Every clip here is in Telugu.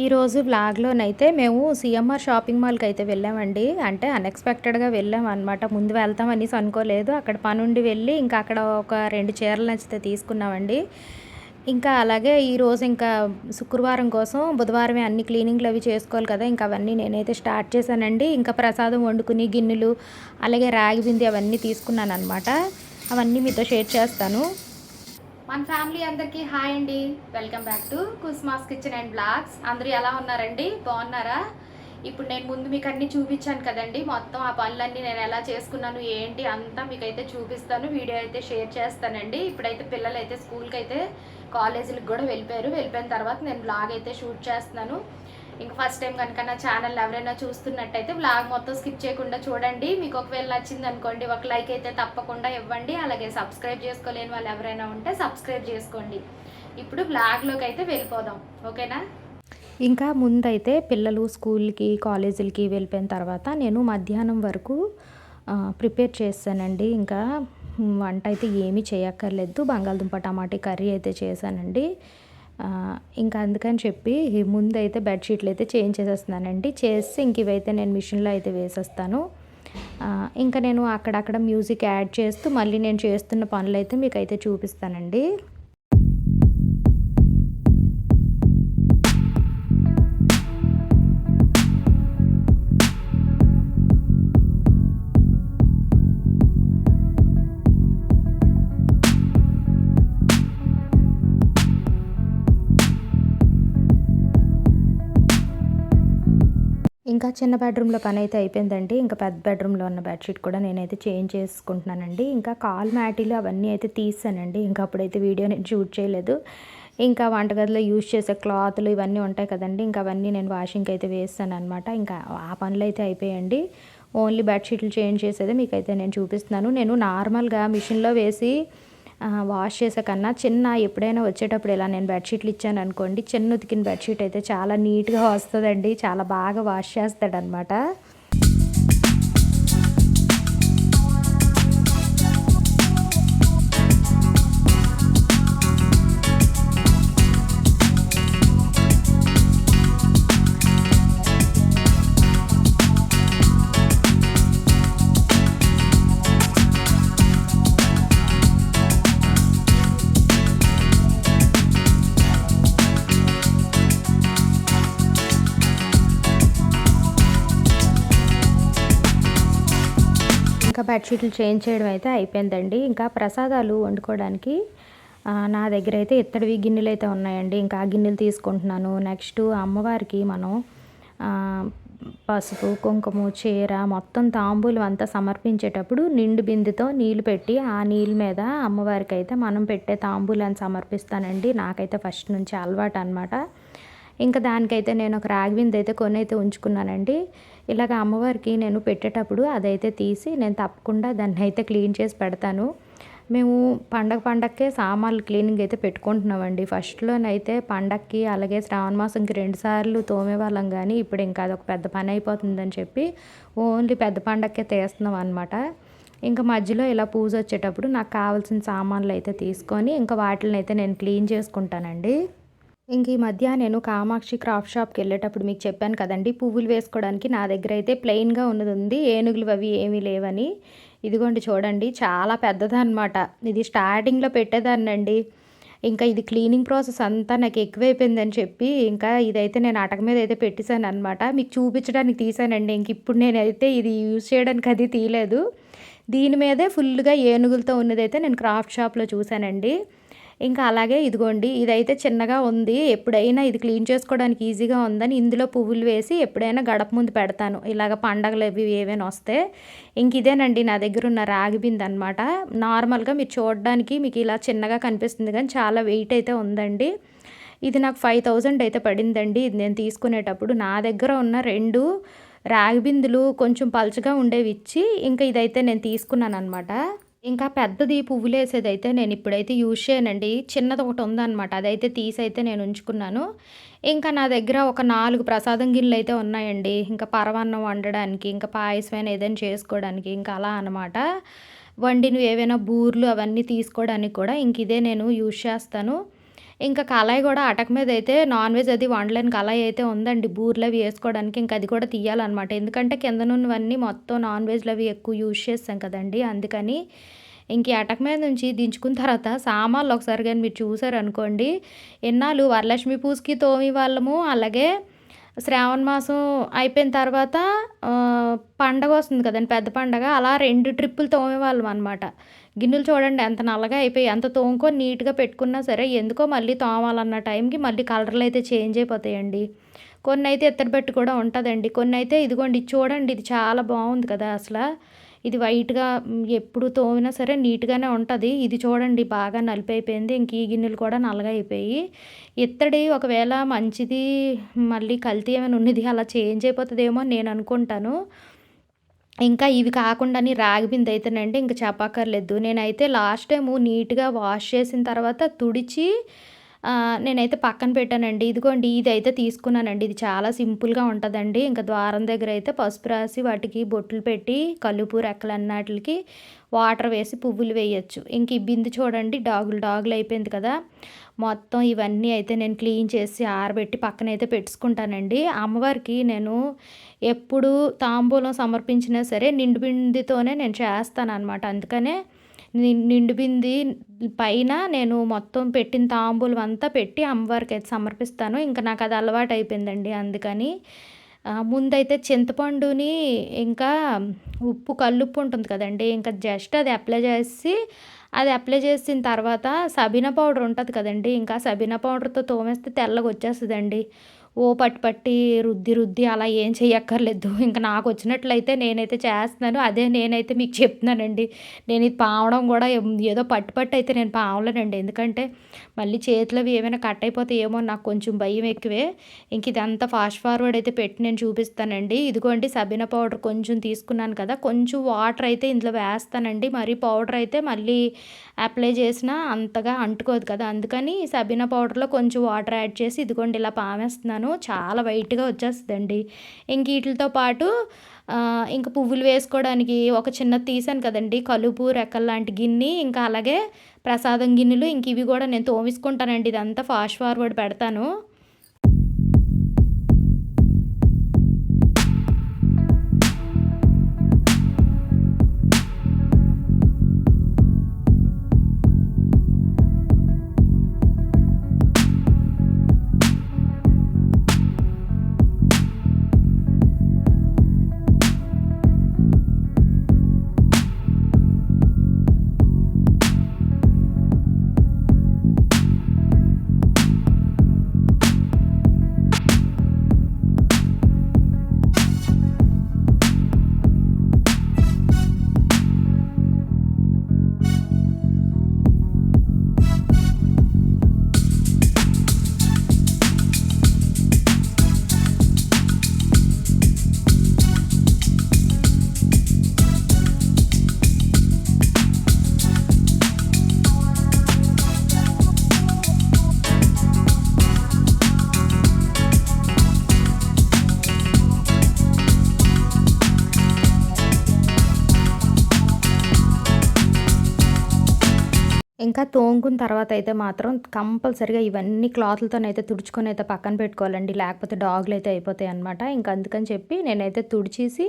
ఈరోజు వ్లాగ్లోనైతే మేము సిఎంఆర్ షాపింగ్ మాల్కి అయితే వెళ్ళామండి. అంటే అన్ఎక్స్పెక్టెడ్గా వెళ్ళాం అనమాట ముందు వెళ్తాం అనేసి అనుకోలేదు. అక్కడ పనుండి వెళ్ళి ఇంకా అక్కడ ఒక రెండు చీరలు నచ్చితే తీసుకున్నామండి. ఇంకా అలాగే ఈరోజు ఇంకా శుక్రవారం కోసం బుధవారమే అన్ని క్లీనింగ్లు అవి చేసుకోవాలి కదా. ఇంకా అవన్నీ నేనైతే స్టార్ట్ చేశానండి. ఇంకా ప్రసాదం వండుకుని గిన్నెలు అలాగే రాగి బింది అవన్నీ తీసుకున్నాను అనమాట అవన్నీ మీతో షేర్ చేస్తాను. మన ఫ్యామిలీ అందరికీ హాయ్ అండి. Welcome back to కుస్మాస్ kitchen and blogs అందరూ ఎలా ఉన్నారండి? బాగున్నారా? ఇప్పుడు నేను ముందు మీకు అన్ని చూపించాను కదండి. మొత్తం ఆ పనులన్నీ నేను ఎలా చేసుకున్నాను ఏంటి అంతా మీకైతే చూపిస్తాను. వీడియో అయితే షేర్ చేస్తానండి. ఇప్పుడైతే పిల్లలు అయితే స్కూల్కి అయితే కాలేజీలకు కూడా వెళ్ళిపోయారు. వెళ్ళిపోయిన తర్వాత నేను బ్లాగ్ అయితే షూట్ చేస్తున్నాను. ఇంక ఫస్ట్ టైం కనుక నా ఛానల్ ఎవరైనా చూస్తున్నట్టయితే బ్లాగ్ మొత్తం స్కిప్ చేయకుండా చూడండి. మీకు ఒకవేళ నచ్చింది అనుకోండి ఒక లైక్ అయితే తప్పకుండా ఇవ్వండి. అలాగే సబ్స్క్రైబ్ చేసుకోలేని వాళ్ళు ఎవరైనా ఉంటే సబ్స్క్రైబ్ చేసుకోండి. ఇప్పుడు బ్లాగ్లోకి అయితే వెళ్ళిపోదాం. ఓకేనా? ఇంకా ముందైతే పిల్లలు స్కూల్కి కాలేజీలకి వెళ్ళిపోయిన తర్వాత నేను మధ్యాహ్నం వరకు ప్రిపేర్ చేశానండి ఇంకా వంట అయితే ఏమీ చేయక్కర్లేదు. బంగాళదుంప టమాటా కర్రీ అయితే చేశానండి. ఇంకా అందుకని చెప్పి ముందు అయితే బెడ్షీట్లు అయితే చేంజ్ చేసేస్తున్నానండి. చేసి ఇంక ఇవైతే నేను మిషన్లో అయితే వేసేస్తాను. ఇంకా నేను అక్కడక్కడ మ్యూజిక్ యాడ్ చేస్తూ మళ్ళీ నేను చేస్తున్న పనులు అయితే మీకు అయితే చూపిస్తానండి. ఇంకా చిన్న బెడ్రూమ్లో పని అయితే అయిపోయిందండి. ఇంకా పెద్ద బెడ్రూమ్లో ఉన్న బెడ్షీట్ కూడా నేనైతే చేంజ్ చేసుకుంటున్నానండి. ఇంకా కాల్ మ్యాటీలు అవన్నీ అయితే తీసానండి. ఇంకా అప్పుడైతే వీడియో నేను షూట్ చేయలేదు. ఇంకా వంటగదిలో యూజ్ చేసే క్లాత్లు ఇవన్నీ ఉంటాయి కదండి. ఇంకా అవన్నీ నేను వాషింగ్కి అయితే వేస్తాను అనమాట ఇంకా ఆ పనులు అయితే అయిపోయాయండి. ఓన్లీ బెడ్షీట్లు చేంజ్ చేసేది మీకైతే నేను చూపిస్తున్నాను. నేను నార్మల్గా మిషన్లో వేసి వాష్ చేసే కన్నా చిన్న ఎప్పుడైనా వచ్చేటప్పుడు ఇలా నేను బెడ్షీట్లు ఇచ్చాను అనుకోండి చిన్న ఉతికిన బెడ్షీట్ అయితే చాలా నీట్గా వస్తుందండి చాలా బాగా వాష్ చేస్తాడనమాట బెడ్షీట్లు చేంజ్ చేయడం అయితే అయిపోయిందండి. ఇంకా ప్రసాదాలు వండుకోవడానికి నా దగ్గర అయితే ఇత్తడివి గిన్నెలు అయితే ఉన్నాయండి. ఇంకా ఆ గిన్నెలు తీసుకుంటున్నాను. నెక్స్ట్ అమ్మవారికి మనం పసుపు కుంకుమ చీర మొత్తం తాంబూలం అంతా సమర్పించేటప్పుడు నిండు బిందుతో నీళ్ళు పెట్టి ఆ నీళ్ళ మీద అమ్మవారికి అయితే మనం పెట్టే తాంబూలాన్ని సమర్పిస్తానండి. నాకైతే ఫస్ట్ నుంచి అలవాటు అనమాట ఇంకా దానికైతే నేను ఒక రాగి బిందె అయితే కొని అయితే ఉంచుకున్నానండి. ఇలాగ అమ్మవారికి నేను పెట్టేటప్పుడు అదైతే తీసి నేను తప్పకుండా దాన్ని అయితే క్లీన్ చేసి పెడతాను. మేము పండగ పండగకే సామాన్లు క్లీనింగ్ అయితే పెట్టుకుంటున్నామండి. ఫస్ట్లోనైతే పండగకి అలాగే శ్రావణ మాసంకి రెండు సార్లు తోమేవాళ్ళం కానీ ఇప్పుడు ఇంకా అదొక పెద్ద పని అయిపోతుందని చెప్పి ఓన్లీ పెద్ద పండగకే తీస్తున్నాం అనమాట ఇంకా మధ్యలో ఇలా పూజ వచ్చేటప్పుడు నాకు కావాల్సిన సామాన్లు అయితే తీసుకొని ఇంకా వాటిని అయితే నేను క్లీన్ చేసుకుంటానండి. ఇంక ఈ మధ్య నేను కామాక్షి క్రాఫ్ట్ షాప్కి వెళ్ళేటప్పుడు మీకు చెప్పాను కదండి పువ్వులు వేసుకోవడానికి నా దగ్గర అయితే ప్లెయిన్గా ఉన్నది ఉంది ఏనుగులు అవి ఏమీ లేవని. ఇదిగోండి చూడండి చాలా పెద్దదన్నమాట. ఇది స్టార్టింగ్లో పెట్టేదాన్నండి. ఇంకా ఇది క్లీనింగ్ ప్రాసెస్ అంతా నాకు ఎక్కువైపోయిందని చెప్పి ఇంకా ఇదైతే నేను అటక మీద అయితే పెట్టేశాను అనమాట మీకు చూపించడానికి తీసానండి ఇంక ఇప్పుడు నేనైతే ఇది యూజ్ చేయడానికి అది తీయలేదు. దీని మీదే ఫుల్గా ఏనుగులతో ఉన్నదైతే నేను క్రాఫ్ట్ షాప్లో చూశానండి. ఇంకా అలాగే ఇదిగోండి ఇదైతే చిన్నగా ఉంది. ఎప్పుడైనా ఇది క్లీన్ చేసుకోవడానికి ఈజీగా ఉందని ఇందులో పువ్వులు వేసి ఎప్పుడైనా గడప ముందు పెడతాను. ఇలాగ పండగలు అవి ఏవైనా వస్తే. ఇంక ఇదేనండి నా దగ్గర ఉన్న రాగిబింది అనమాట నార్మల్గా మీరు చూడడానికి మీకు ఇలా చిన్నగా కనిపిస్తుంది కానీ చాలా వెయిట్ అయితే ఉందండి. ఇది నాకు ఫైవ్ థౌజండ్ అయితే పడిందండి. ఇది నేను తీసుకునేటప్పుడు నా దగ్గర ఉన్న రెండు రాగి బిందులు కొంచెం పలుచగా ఉండేవి ఇచ్చి ఇంకా ఇదైతే నేను తీసుకున్నాను అనమాట ఇంకా పెద్దది పువ్వులు వేసేది అయితే నేను ఇప్పుడైతే యూజ్ చేయనండి. చిన్నది ఒకటి ఉందన్నమాట. అదైతే తీసి అయితే నేను ఉంచుకున్నాను. ఇంకా నా దగ్గర ఒక నాలుగు ప్రసాదం గిన్నెలు అయితే ఉన్నాయండి. ఇంకా పరవాన్నం వండడానికి ఇంకా పాయసమైన ఏదైనా చేసుకోవడానికి ఇంకా అలా అనమాట వండినవి ఏవైనా బూర్లు అవన్నీ తీసుకోవడానికి కూడా ఇంక ఇదే నేను యూజ్ చేస్తాను. ఇంకా కళాయి కూడా అటక మీద అయితే నాన్ వెజ్ అది వండలేని కళాయి అయితే ఉందండి. బూర్లు అవి వేసుకోవడానికి ఇంకా అది కూడా తీయాలన్నమాట. ఎందుకంటే కింద నున్నవన్నీ మొత్తం నాన్ వెజ్లు అవి ఎక్కువ యూజ్ చేస్తాం కదండి. అందుకని ఇంక అటక మీద నుంచి దించుకున్న తర్వాత సామాన్లు ఒకసారి కానీ మీరు చూసారు అనుకోండి ఎన్నాళ్ళు వరలక్ష్మి పూజకి తోమి వాళ్ళము అలాగే శ్రావణ మాసం అయిపోయిన తర్వాత పండగ వస్తుంది కదండి పెద్ద పండగ. అలా రెండు ట్రిప్పులు తోమేవాళ్ళం అనమాట గిన్నెలు చూడండి ఎంత నల్లగా అయిపోయి ఎంత తోముకొని నీట్గా పెట్టుకున్నా సరే ఎందుకో మళ్ళీ తోమాలన్న టైంకి మళ్ళీ కలర్లు అయితే చేంజ్ అయిపోతాయండి. కొన్ని అయితే ఎత్తడి కూడా ఉంటుందండి. కొన్ని అయితే ఇదిగోండి ఇది చూడండి ఇది చాలా బాగుంది కదా అసలు. ఇది వైట్గా ఎప్పుడు తోమినా సరే నీట్గానే ఉంటుంది. ఇది చూడండి బాగా నలిపి అయిపోయింది ఇంక ఈ గిన్నెలు కూడా నల్లగా అయిపోయి. ఇత్తడి ఒకవేళ మంచిది మళ్ళీ కల్తీ ఏమైనా ఉన్నది అలా చేంజ్ అయిపోతుందేమో అని నేను అనుకుంటాను. ఇంకా ఇవి కాకుండా రాగి బిందె అయితేనండి ఇంకా చెప్పక్కర్లేదు. నేనైతే లాస్ట్ టైము నీట్గా వాష్ చేసిన తర్వాత తుడిచి నేనైతే పక్కన పెట్టానండి. ఇదిగోండి ఇది అయితే తీసుకున్నానండి. ఇది చాలా సింపుల్గా ఉంటుందండి. ఇంకా ద్వారం దగ్గర అయితే పసుపు రాసి వాటికి బొట్లు పెట్టి కలుపు రెక్కలు అన్నట్లకి వాటర్ వేసి పువ్వులు వేయచ్చు. ఇంక ఈ బిందె చూడండి డాగులు డాగులు అయిపోయింది కదా. మొత్తం ఇవన్నీ అయితే నేను క్లీన్ చేసి ఆరబెట్టి పక్కన అయితే పెట్టుకుంటానండి. అమ్మవారికి నేను ఎప్పుడు తాంబూలం సమర్పించినా సరే నిండుబిందితోనే నేను చేస్తాను అనమాట అందుకనే నిండుబింది నిండు బింది పైన నేను మొత్తం పెట్టిన తాంబూలం అంతా పెట్టి అమ్మవారికి అయితే సమర్పిస్తాను. ఇంకా నాకు అది అలవాటు అయిపోయిందండి. అందుకని ముందైతే చింతపండుని ఇంకా ఉప్పు కల్లుప్పు ఉంటుంది కదండి ఇంకా జస్ట్ అది అప్లై చేసి అది అప్లై చేసిన తర్వాత సబీనా పౌడర్ ఉంటుంది కదండి. ఇంకా సబీనా పౌడర్తో తోమేస్తే తెల్లగా వచ్చేస్తుందండి ఓ పట్టి పట్టి రుద్ది రుద్ది అలా ఏం చేయక్కర్లేదు ఇంకా నాకు వచ్చినట్లయితే నేనైతే చేస్తున్నాను. అదే నేనైతే మీకు చెప్తున్నానండి. నేను ఇది పావడం కూడా ఏదో పట్టు పట్టు అయితే నేను పావలేనండి. ఎందుకంటే మళ్ళీ చేతులు అవి ఏమైనా కట్ అయిపోతే ఏమో నాకు కొంచెం భయం ఎక్కువే. ఇంక ఇదంతా ఫాస్ట్ ఫార్వర్డ్ అయితే పెట్టి నేను చూపిస్తానండి. ఇదిగోండి సబీనా పౌడర్ కొంచెం తీసుకున్నాను కదా. కొంచెం వాటర్ అయితే ఇందులో వేస్తానండి. మరి పౌడర్ అయితే మళ్ళీ అప్లై చేసినా అంతగా అంటుకోదు కదా. అందుకని సబీనా పౌడర్లో కొంచెం వాటర్ యాడ్ చేసి ఇదిగోండి ఇలా పామేస్తున్నాను. చాలా వైట్గా వచ్చేస్తుందండి. ఇంక వీటితో పాటు ఇంకా పువ్వులు వేసుకోవడానికి ఒక చిన్న తీసాను కదండి. కలుపు రెక్కలు లాంటి గిన్నె ఇంకా అలాగే ప్రసాదం గిన్నెలు ఇంక ఇవి కూడా నేను తోమిసుకుంటానండి. ఇదంతా ఫాస్ట్ ఫార్వర్డ్ పెడతాను. ఇంకా తోముకున్న తర్వాత అయితే మాత్రం కంపల్సరిగా ఇవన్నీ క్లాత్లతోనైతే తుడుచుకొని అయితే పక్కన పెట్టుకోవాలండి. లేకపోతే డాగులు అయితే అయిపోతాయి అనమాట ఇంకా అందుకని చెప్పి నేనైతే తుడిచేసి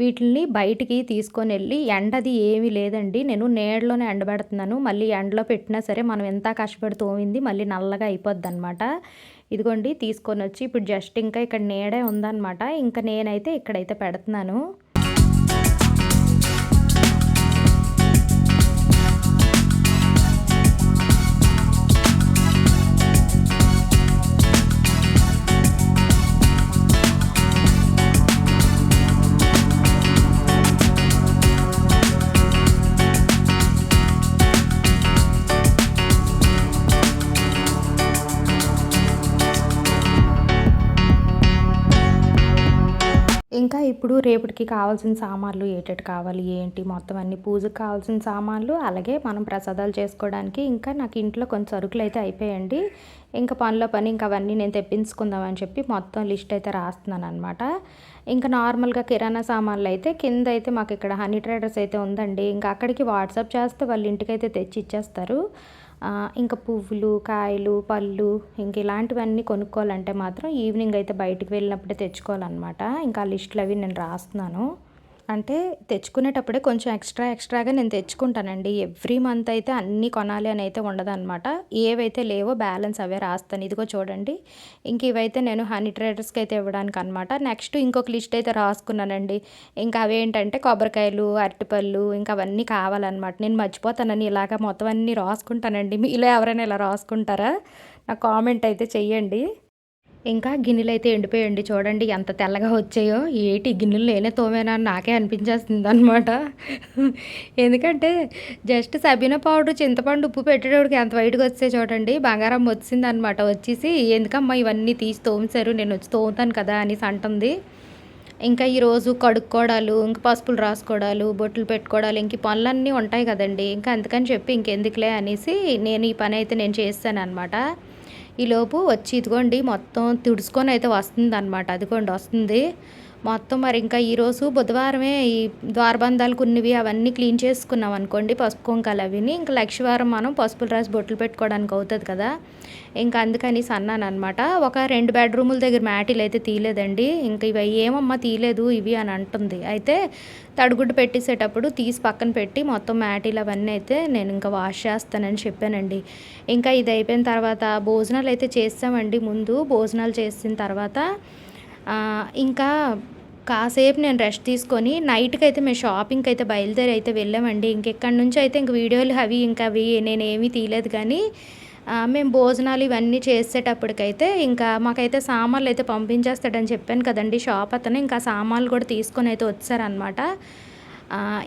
వీటిని బయటికి తీసుకొని వెళ్ళి ఎండది ఏమీ లేదండి. నేను నీడలోనే ఎండబెడుతున్నాను. మళ్ళీ ఎండలో పెట్టినా సరే మనం ఎంత కష్టపడి తోమింది మళ్ళీ నల్లగా అయిపోద్ది అనమాట ఇదిగోండి తీసుకొని వచ్చి ఇప్పుడు జస్ట్ ఇంకా ఇక్కడ నీడే ఉందన్నమాట. ఇంకా నేనైతే ఇక్కడైతే పెడుతున్నాను. ఇప్పుడు రేపటికి కావాల్సిన సామాన్లు ఏటేటి కావాలి ఏంటి మొత్తం అన్ని పూజకు కావాల్సిన సామాన్లు అలాగే మనం ప్రసాదాలు చేసుకోవడానికి ఇంకా నాకు ఇంట్లో కొంచెం సరుకులు అయితే అయిపోయాయండి ఇంకా పనిలో పని ఇంకా అవన్నీ నేను తెప్పించుకుందామని చెప్పి మొత్తం లిస్ట్ అయితే రాస్తున్నాను అనమాట ఇంకా నార్మల్గా కిరాణా సామాన్లు అయితే కింద అయితే మాకు ఇక్కడ హనీ ట్రేడర్స్ అయితే ఉందండి. ఇంకా అక్కడికి వాట్సాప్ చేస్తే వాళ్ళ ఇంటికి అయితే తెచ్చి ఇచ్చేస్తారు ఇంకా పువ్వులు కాయలు పళ్ళు ఇంక ఇలాంటివన్నీ కొనుక్కోవాలంటే మాత్రం ఈవినింగ్ అయితే బయటికి వెళ్ళినప్పుడే తెచ్చుకోవాలన్నమాట. ఇంకా ఆ లిస్టులు అవి నేను రాస్తున్నాను. అంటే తెచ్చుకునేటప్పుడే కొంచెం ఎక్స్ట్రా ఎక్స్ట్రాగా నేను తెచ్చుకుంటానండి. ఎవ్రీ మంత్ అయితే అన్నీ కొనాలి అని అయితే ఉండదన్నమాట. ఏవైతే లేవో బ్యాలెన్స్ అవే రాస్తాను. ఇదిగో చూడండి. ఇంక ఇవైతే నేను హనీ ట్రేడర్స్కి అయితే ఇవ్వడానికి అనమాట నెక్స్ట్ ఇంకొక లిస్ట్ అయితే రాసుకున్నానండి. ఇంకా అవేంటంటే కొబ్బరికాయలు అరటిపళ్ళు ఇంకా అవన్నీ కావాలన్నమాట. నేను మర్చిపోతానని ఇలాగ మొత్తం అన్నీ రాసుకుంటానండి. మీలో ఎవరైనా ఇలా రాసుకుంటారా? నాకు కామెంట్ అయితే చెయ్యండి. ఇంకా గిన్నెలు అయితే ఎండిపోయండి చూడండి ఎంత తెల్లగా వచ్చాయో. ఏటి గిన్నెలు నేనే తోమేనా అని నాకే అనిపించేస్తుంది అనమాట ఎందుకంటే జస్ట్ సబీనా పౌడర్ చింతపండు ఉప్పు పెట్టేటోడికి ఎంత వైట్గా వచ్చాయి చూడండి. బంగారం వచ్చింది అనమాట వచ్చేసి. ఎందుకమ్మా ఇవన్నీ తీసి తోమసారు? నేను వచ్చి తోముతాను కదా అనేసి అంటుంది. ఇంకా ఈరోజు కడుక్కోవడాలు ఇంకా పసుపులు రాసుకోవడాలు బొట్లు పెట్టుకోవడాలు ఇంక పనులన్నీ ఉంటాయి కదండి. ఇంకా అందుకని చెప్పి ఇంకెందుకులే అనేసి నేను ఈ పని అయితే నేను చేస్తాను అనమాట ఈలోపు వచ్చి ఇదిగోండి మొత్తం తుడుచుకొని అయితే వస్తుంది అనమాట అదిగోండి వస్తుంది. మొత్తం మరి ఇంకా ఈరోజు బుధవారమే ఈ ద్వారబంధాలు కొన్నివి అవన్నీ క్లీన్ చేసుకున్నాం అనుకోండి పసుపు కుంకాలు అవిని. ఇంకా లక్షవారం మనం పసుపులు రాసి బొట్లు పెట్టుకోవడానికి అవుతుంది కదా. ఇంకా అందుకని అన్నాను అనమాట ఒక రెండు బెడ్రూముల దగ్గర మ్యాటీలు అయితే తీయలేదండి. ఇంకా ఇవి ఏమమ్మా తీయలేదు ఇవి అని అంటుంది. అయితే తడుగుడ్డు పెట్టేసేటప్పుడు తీసి పక్కన పెట్టి మొత్తం మ్యాటీలు అవన్నీ అయితే నేను ఇంకా వాష్ చేస్తానని చెప్పానండి. ఇంకా ఇది అయిపోయిన తర్వాత భోజనాలు అయితే చేస్తామండి ముందు. భోజనాలు చేసిన తర్వాత ఇంకా కాసేపు నేను రెస్ట్ తీసుకొని నైట్కి అయితే మేము షాపింగ్కి అయితే బయలుదేరి అయితే వెళ్ళామండి. ఇంకెక్కడి నుంచి అయితే ఇంక వీడియోలు అవి ఇంకా అవి నేను ఏమీ తీయలేదు కానీ మేము భోజనాలు ఇవన్నీ చేసేటప్పటికైతే ఇంకా మాకైతే సామాన్లు అయితే పంపించేస్తాడని చెప్పాను కదండి షాప్ అతను. ఇంకా సామాన్లు కూడా తీసుకొని అయితే వచ్చారనమాట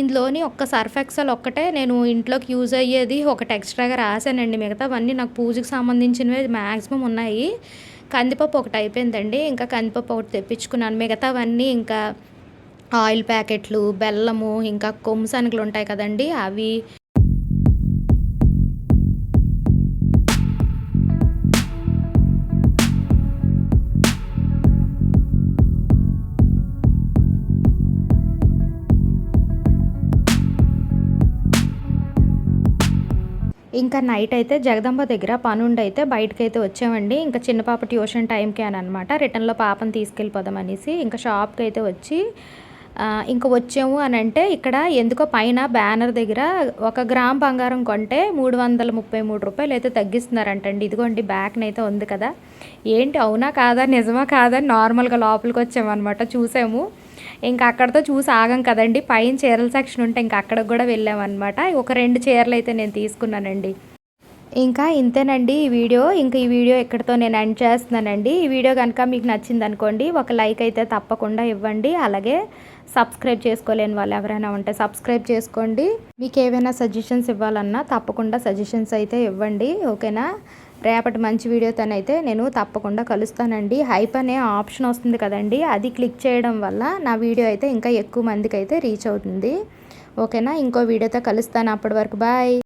ఇందులోని ఒక్క సర్ఫ్ ఎక్సెల్ ఒక్కటే నేను ఇంట్లోకి యూజ్ అయ్యేది ఒకటి ఎక్స్ట్రాగా రాశానండి. మిగతావన్నీ నాకు పూజకు సంబంధించినవి మ్యాక్సిమం ఉన్నాయి. కందిపప్పు ఒకటి అయిపోయిందండి. ఇంకా కందిపప్పు ఒకటి తెప్పించుకున్నాను. మిగతావన్నీ ఇంకా ఆయిల్ ప్యాకెట్లు బెల్లము ఇంకా కొమ్ము శనగలు ఉంటాయి కదండి అవి ఇంకా నైట్ అయితే జగదంబ దగ్గర పనుండి అయితే బయటకైతే వచ్చామండి. ఇంకా చిన్న పాప ట్యూషన్ టైంకి అని అనమాట రిటర్న్లో పాపని తీసుకెళ్ళిపోదాం అనేసి ఇంకా షాప్కి అయితే వచ్చి ఇంకా వచ్చాము అని అంటే ఇక్కడ ఎందుకో పైన బ్యానర్ దగ్గర ఒక గ్రామ్ బంగారం కొంటే మూడు వందల ముప్పై మూడు రూపాయలు అయితే తగ్గిస్తున్నారంటండి. ఇదిగోండి బ్యాక్ని అయితే ఉంది కదా. ఏంటి అవునా కాదా నిజమా కాదా నార్మల్గా లోపలికి వచ్చామన్నమాట చూసాము. ఇంకా అక్కడతో చూసి ఆగం కదండి. పైన చీరల సెక్షన్ ఉంటే ఇంకా అక్కడికి కూడా వెళ్ళామన్నమాట. ఒక రెండు చీరలు అయితే నేను తీసుకున్నానండి. ఇంకా ఇంతేనండి ఈ వీడియో. ఇంకా ఈ వీడియో ఎక్కడితో నేను ఎండ్ చేస్తున్నానండి. ఈ వీడియో కనుక మీకు నచ్చింది అనుకోండి ఒక లైక్ అయితే తప్పకుండా ఇవ్వండి. అలాగే సబ్స్క్రైబ్ చేసుకోలేని వాళ్ళు ఎవరైనా ఉంటే సబ్స్క్రైబ్ చేసుకోండి. మీకు ఏవైనా సజెషన్స్ ఇవ్వాలన్నా తప్పకుండా సజెషన్స్ అయితే ఇవ్వండి. ఓకేనా? రేపటి మంచి వీడియోతోనైతే నేను తప్పకుండా కలుస్తానండి. హైప్ అనే ఆప్షన్ వస్తుంది కదండి. అది క్లిక్ చేయడం వల్ల నా వీడియో అయితే ఇంకా ఎక్కువ మందికి అయితే రీచ్ అవుతుంది. ఓకేనా? ఇంకో వీడియోతో కలుస్తాను అప్పటి వరకు. బాయ్.